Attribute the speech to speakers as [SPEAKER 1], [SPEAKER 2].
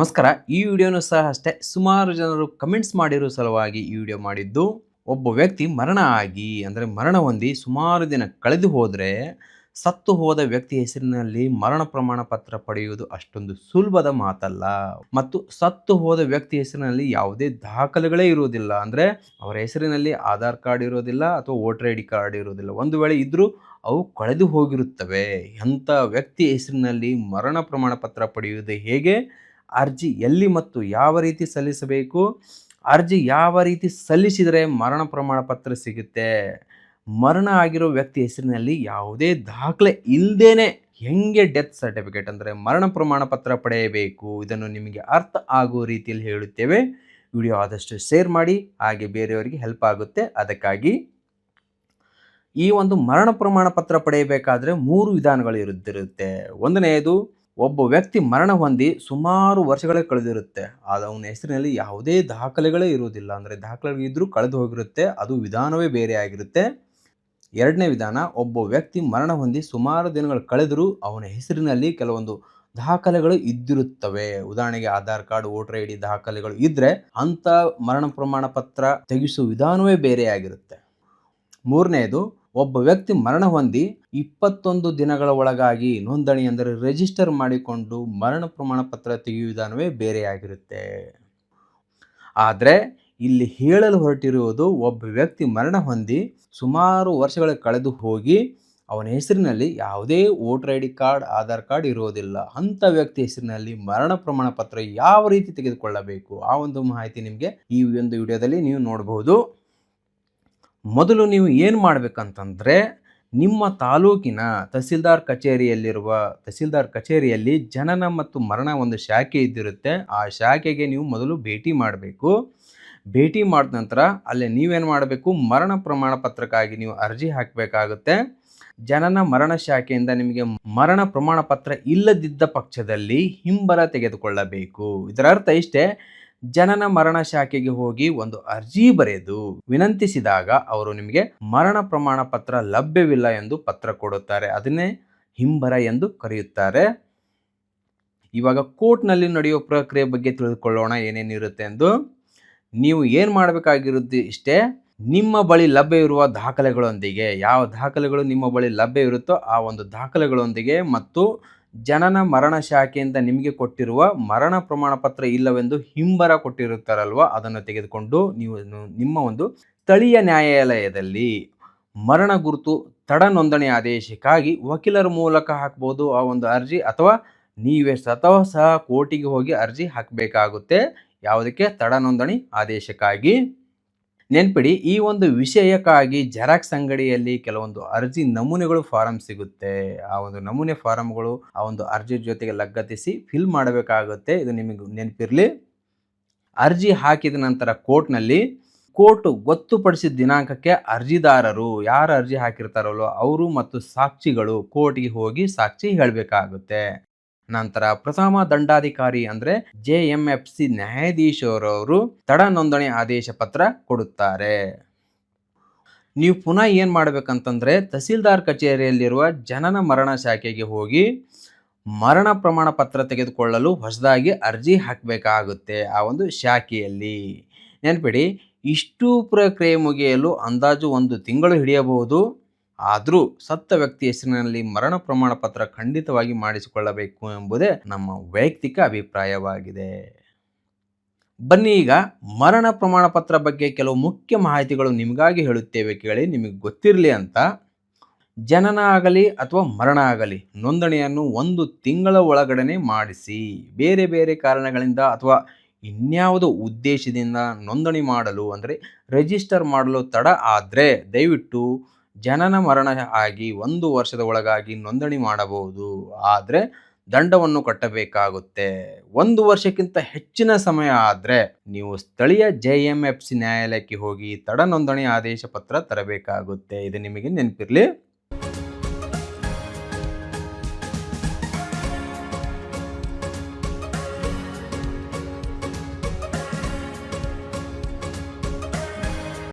[SPEAKER 1] ನಮಸ್ಕಾರ. ಈ ವಿಡಿಯೋನು ಸಹ ಅಷ್ಟೇ. ಸುಮಾರು ಜನರು ಕಮೆಂಟ್ಸ್ ಮಾಡಿರೋ ಸಲುವಾಗಿ ಈ ವಿಡಿಯೋ ಮಾಡಿದ್ದು, ಒಬ್ಬ ವ್ಯಕ್ತಿ ಮರಣ ಆಗಿ, ಅಂದರೆ ಮರಣ ಹೊಂದಿ ಸುಮಾರು ದಿನ ಕಳೆದು ಹೋದರೆ ಸತ್ತು ಹೋದ ವ್ಯಕ್ತಿ ಹೆಸರಿನಲ್ಲಿ ಮರಣ ಪ್ರಮಾಣ ಪತ್ರ ಪಡೆಯುವುದು ಅಷ್ಟೊಂದು ಸುಲಭದ ಮಾತಲ್ಲ. ಮತ್ತು ಸತ್ತು ಹೋದ ವ್ಯಕ್ತಿ ಹೆಸರಿನಲ್ಲಿ ಯಾವುದೇ ದಾಖಲೆಗಳೇ ಇರುವುದಿಲ್ಲ. ಅಂದರೆ ಅವರ ಹೆಸರಿನಲ್ಲಿ ಆಧಾರ್ ಕಾರ್ಡ್ ಇರೋದಿಲ್ಲ ಅಥವಾ ವೋಟರ್ ಐ ಕಾರ್ಡ್ ಇರೋದಿಲ್ಲ ಒಂದು ವೇಳೆ ಇದ್ದರೂ ಅವು ಕಳೆದು ಹೋಗಿರುತ್ತವೆ. ಎಂಥ ವ್ಯಕ್ತಿ ಹೆಸರಿನಲ್ಲಿ ಮರಣ ಪ್ರಮಾಣ ಪತ್ರ ಪಡೆಯುವುದು ಹೇಗೆ? ಅರ್ಜಿ ಎಲ್ಲಿ ಮತ್ತು ಯಾವ ರೀತಿ ಸಲ್ಲಿಸಬೇಕು? ಅರ್ಜಿ ಯಾವ ರೀತಿ ಸಲ್ಲಿಸಿದರೆ ಮರಣ ಪ್ರಮಾಣ ಪತ್ರ ಸಿಗುತ್ತೆ? ಮರಣ ಆಗಿರೋ ವ್ಯಕ್ತಿ ಹೆಸರಿನಲ್ಲಿ ಯಾವುದೇ ದಾಖಲೆ ಇಲ್ಲದೇನೆ ಹೆಂಗೆ ಡೆತ್ ಸರ್ಟಿಫಿಕೇಟ್ ಅಂದರೆ ಮರಣ ಪ್ರಮಾಣ ಪತ್ರ ಪಡೆಯಬೇಕು? ಇದನ್ನು ನಿಮಗೆ ಅರ್ಥ ಆಗುವ ರೀತಿಯಲ್ಲಿ ಹೇಳುತ್ತೇವೆ. ವಿಡಿಯೋ ಆದಷ್ಟು ಶೇರ್ ಮಾಡಿ, ಹಾಗೆ ಬೇರೆಯವರಿಗೆ ಹೆಲ್ಪ್ ಆಗುತ್ತೆ. ಅದಕ್ಕಾಗಿ ಈ ಒಂದು ಮರಣ ಪ್ರಮಾಣ ಪತ್ರ ಪಡೆಯಬೇಕಾದ್ರೆ ಮೂರು ವಿಧಾನಗಳು ಇರುತ್ತಿರುತ್ತೆ. ಒಂದನೆಯದು ಒಬ್ಬ ವ್ಯಕ್ತಿ ಮರಣ ಹೊಂದಿ ಸುಮಾರು ವರ್ಷಗಳೇ ಕಳೆದಿರುತ್ತೆ. ಆದ ಅವನ ಹೆಸರಿನಲ್ಲಿ ಯಾವುದೇ ದಾಖಲೆಗಳೇ ಇರುವುದಿಲ್ಲ. ಅಂದರೆ ದಾಖಲೆಗಳು ಇದ್ದರೂ ಕಳೆದು ಹೋಗಿರುತ್ತೆ. ಅದು ವಿಧಾನವೇ ಬೇರೆ ಆಗಿರುತ್ತೆ. ಎರಡನೇ ವಿಧಾನ, ಒಬ್ಬ ವ್ಯಕ್ತಿ ಮರಣ ಹೊಂದಿ ಸುಮಾರು ದಿನಗಳು ಕಳೆದರೂ ಅವನ ಹೆಸರಿನಲ್ಲಿ ಕೆಲವೊಂದು ದಾಖಲೆಗಳು ಇದ್ದಿರುತ್ತವೆ. ಉದಾಹರಣೆಗೆ Aadhaar card, voter I D ದಾಖಲೆಗಳು ಇದ್ದರೆ ಅಂಥ ಮರಣ ಪ್ರಮಾಣ ಪತ್ರ ತೆಗೆಸುವ ವಿಧಾನವೇ ಬೇರೆ ಆಗಿರುತ್ತೆ. ಮೂರನೆಯದು ಒಬ್ಬ ವ್ಯಕ್ತಿ ಮರಣ ಹೊಂದಿ ಇಪ್ಪತ್ತೊಂದು ದಿನಗಳ ಒಳಗಾಗಿ ನೋಂದಣಿ ಅಂದರೆ ರಿಜಿಸ್ಟರ್ ಮಾಡಿಕೊಂಡು ಮರಣ ಪ್ರಮಾಣ ಪತ್ರ ತೆಗೆಯುವ ವಿಧಾನವೇ ಬೇರೆಯಾಗಿರುತ್ತೆ. ಆದರೆ ಇಲ್ಲಿ ಹೇಳಲು ಹೊರಟಿರುವುದು ಒಬ್ಬ ವ್ಯಕ್ತಿ ಮರಣ ಹೊಂದಿ ಸುಮಾರು ವರ್ಷಗಳ ಕಳೆದು ಹೋಗಿ ಅವನ ಹೆಸರಿನಲ್ಲಿ ಯಾವುದೇ voter I D card, Aadhaar card ಇರುವುದಿಲ್ಲ. ಅಂಥ ವ್ಯಕ್ತಿ ಹೆಸರಿನಲ್ಲಿ ಮರಣ ಪ್ರಮಾಣ ಪತ್ರ ಯಾವ ರೀತಿ ತೆಗೆದುಕೊಳ್ಳಬೇಕು? ಆ ಒಂದು ಮಾಹಿತಿ ನಿಮಗೆ ಈ ಒಂದು ವಿಡಿಯೋದಲ್ಲಿ ನೀವು ನೋಡಬಹುದು. ಮೊದಲು ನೀವು ಏನು ಮಾಡಬೇಕಂತಂದರೆ, ನಿಮ್ಮ ತಾಲೂಕಿನ ತಹಸೀಲ್ದಾರ್ ಕಚೇರಿಯಲ್ಲಿರುವ, ತಹಸೀಲ್ದಾರ್ ಕಚೇರಿಯಲ್ಲಿ ಜನನ ಮತ್ತು ಮರಣ ಒಂದು ಶಾಖೆ ಇದ್ದಿರುತ್ತೆ. ಆ ಶಾಖೆಗೆ ನೀವು ಮೊದಲು ಭೇಟಿ ಮಾಡಬೇಕು. ಭೇಟಿ ಮಾಡಿದ ನಂತರ ಅಲ್ಲೇ ನೀವೇನು ಮಾಡಬೇಕು? ಮರಣ ಪ್ರಮಾಣ ಪತ್ರಕ್ಕಾಗಿ ನೀವು ಅರ್ಜಿ ಹಾಕಬೇಕಾಗುತ್ತೆ. ಜನನ ಮರಣ ಶಾಖೆಯಿಂದ ನಿಮಗೆ ಮರಣ ಪ್ರಮಾಣ ಪತ್ರ ಇಲ್ಲದಿದ್ದ ಪಕ್ಷದಲ್ಲಿ ಹಿಂಬರ ತೆಗೆದುಕೊಳ್ಳಬೇಕು. ಇದರ ಅರ್ಥ ಇಷ್ಟೇ ಜನನ ಮರಣ ಶಾಖೆಗೆ ಹೋಗಿ ಒಂದು ಅರ್ಜಿ ಬರೆದು ವಿನಂತಿಸಿದಾಗ ಅವರು ನಿಮಗೆ ಮರಣ ಪ್ರಮಾಣ ಪತ್ರ ಲಭ್ಯವಿಲ್ಲ ಎಂದು ಪತ್ರ ಕೊಡುತ್ತಾರೆ. ಅದನ್ನೇ ಹಿಂಬರ ಎಂದು ಕರೆಯುತ್ತಾರೆ. ಇವಾಗ ಕೋರ್ಟ್ನಲ್ಲಿ ನಡೆಯುವ ಪ್ರಕ್ರಿಯೆ ಬಗ್ಗೆ ತಿಳಿದುಕೊಳ್ಳೋಣ ಏನೇನಿರುತ್ತೆ ಎಂದು. ನೀವು ಏನು ಮಾಡಬೇಕಾಗಿರುತ್ತೆ ಇಷ್ಟೇ, ನಿಮ್ಮ ಬಳಿ ಲಭ್ಯವಿರುವ ದಾಖಲೆಗಳೊಂದಿಗೆ, ಯಾವ ದಾಖಲೆಗಳು ನಿಮ್ಮ ಬಳಿ ಲಭ್ಯ ಇರುತ್ತೋ ಆ ಒಂದು ದಾಖಲೆಗಳೊಂದಿಗೆ ಮತ್ತು ಜನನ ಮರಣ ಶಾಖೆಯಿಂದ ನಿಮಗೆ ಕೊಟ್ಟಿರುವ ಮರಣ ಪ್ರಮಾಣ ಪತ್ರ ಇಲ್ಲವೆಂದು ಹಿಂಬರ ಕೊಟ್ಟಿರುತ್ತಾರಲ್ವ? ಅದನ್ನು ತೆಗೆದುಕೊಂಡು ನೀವು ನಿಮ್ಮ ಒಂದು ಸ್ಥಳೀಯ ನ್ಯಾಯಾಲಯದಲ್ಲಿ ಮರಣ ಗುರುತು ತಡ ನೋಂದಣಿ ಆದೇಶಕ್ಕಾಗಿ ವಕೀಲರ ಮೂಲಕ ಹಾಕ್ಬೋದು ಆ ಒಂದು ಅರ್ಜಿ ಅಥವಾ ನೀವೇ ಸ್ವತಃ ಸಹ ಕೋರ್ಟಿಗೆ ಹೋಗಿ ಅರ್ಜಿ ಹಾಕಬೇಕಾಗುತ್ತೆ. ಯಾವುದಕ್ಕೆ? ತಡ ನೋಂದಣಿ ಆದೇಶಕ್ಕಾಗಿ. ನೆನ್ಪಿಡಿ, ಈ ಒಂದು ವಿಷಯಕ್ಕಾಗಿ ಜೆರಾಕ್ಸ್ ಅಂಗಡಿಯಲ್ಲಿ ಕೆಲವೊಂದು ಅರ್ಜಿ ನಮೂನೆಗಳು ಫಾರಂ ಸಿಗುತ್ತೆ. ಆ ಒಂದು ನಮೂನೆ ಫಾರಂಗಳು ಆ ಒಂದು ಅರ್ಜಿ ಜೊತೆಗೆ ಲಗತ್ತಿಸಿ ಫಿಲ್ ಮಾಡಬೇಕಾಗುತ್ತೆ. ಇದು ನಿಮಗೆ ನೆನಪಿರಲಿ. ಅರ್ಜಿ ಹಾಕಿದ ನಂತರ ಕೋರ್ಟ್ನಲ್ಲಿ, ಕೋರ್ಟ್ ಗೊತ್ತುಪಡಿಸಿದ ದಿನಾಂಕಕ್ಕೆ ಅರ್ಜಿದಾರರು ಯಾರು ಅರ್ಜಿ ಹಾಕಿರ್ತಾರಲ್ಲೋ, ಅವರು ಮತ್ತು ಸಾಕ್ಷಿಗಳು ಕೋರ್ಟ್ಗೆ ಹೋಗಿ ಸಾಕ್ಷಿ ಹೇಳಬೇಕಾಗುತ್ತೆ. ನಂತರ ಪ್ರಥಮ ದಂಡಾಧಿಕಾರಿ ಅಂದ್ರೆ ಜೆ ಎಂ ಎಫ್ ಸಿ ನ್ಯಾಯಾಧೀಶರವರು ತಡ ನೋಂದಣಿ ಆದೇಶ ಪತ್ರ ಕೊಡುತ್ತಾರೆ. ನೀವು ಪುನಃ ಏನು ಮಾಡ್ಬೇಕಂತಂದ್ರೆ ತಹಸೀಲ್ದಾರ್ ಕಚೇರಿಯಲ್ಲಿರುವ ಜನನ ಮರಣ ಶಾಖೆಗೆ ಹೋಗಿ ಮರಣ ಪ್ರಮಾಣ ಪತ್ರ ತೆಗೆದುಕೊಳ್ಳಲು ಹೊಸದಾಗಿ ಅರ್ಜಿ ಹಾಕಬೇಕಾಗುತ್ತೆ ಆ ಒಂದು ಶಾಖೆಯಲ್ಲಿ. ನೆನಪಿಡಿ, ಇಷ್ಟು ಪ್ರಕ್ರಿಯೆ ಮುಗಿಯಲು ಅಂದಾಜು ಒಂದು ತಿಂಗಳು ಹಿಡಿಯಬಹುದು. ಆದರೂ ಸತ್ತ ವ್ಯಕ್ತಿ ಹೆಸರಿನಲ್ಲಿ ಮರಣ ಪ್ರಮಾಣ ಪತ್ರ ಖಂಡಿತವಾಗಿ ಮಾಡಿಸಿಕೊಳ್ಳಬೇಕು ಎಂಬುದೇ ನಮ್ಮ ವೈಯಕ್ತಿಕ ಅಭಿಪ್ರಾಯವಾಗಿದೆ. ಬನ್ನಿ ಈಗ ಮರಣ ಪ್ರಮಾಣ ಪತ್ರ ಬಗ್ಗೆ ಕೆಲವು ಮುಖ್ಯ ಮಾಹಿತಿಗಳು ನಿಮಗಾಗಿ ಹೇಳುತ್ತೇವೆ ಕೇಳಿ ನಿಮಗೆ ಗೊತ್ತಿರಲಿ ಅಂತ. ಜನನ ಆಗಲಿ ಅಥವಾ ಮರಣ ಆಗಲಿ ನೋಂದಣಿಯನ್ನು ಒಂದು ತಿಂಗಳ ಒಳಗಡೆ ಮಾಡಿಸಿ. ಬೇರೆ ಬೇರೆ ಕಾರಣಗಳಿಂದ ಅಥವಾ ಇನ್ಯಾವುದೋ ಉದ್ದೇಶದಿಂದ ನೋಂದಣಿ ಮಾಡಲು ಅಂದರೆ ರಿಜಿಸ್ಟರ್ ಮಾಡಲು ತಡ ಆದರೆ ದಯವಿಟ್ಟು ಜನನ ಮರಣ ಆಗಿ ಒಂದು ವರ್ಷದ ಒಳಗಾಗಿ ನೋಂದಣಿ ಮಾಡಬಹುದು. ಆದರೆ ದಂಡವನ್ನು ಕಟ್ಟಬೇಕಾಗುತ್ತೆ. ಒಂದು ವರ್ಷಕ್ಕಿಂತ ಹೆಚ್ಚಿನ ಸಮಯ ಆದರೆ ನೀವು ಸ್ಥಳೀಯ ಜೆ ಎಂ ಎಫ್ ಸಿ ನ್ಯಾಯಾಲಯಕ್ಕೆ ಹೋಗಿ ತಡ ನೋಂದಣಿ ಆದೇಶ ಪತ್ರ ತರಬೇಕಾಗುತ್ತೆ. ಇದು ನಿಮಗೆ ನೆನಪಿರಲಿ.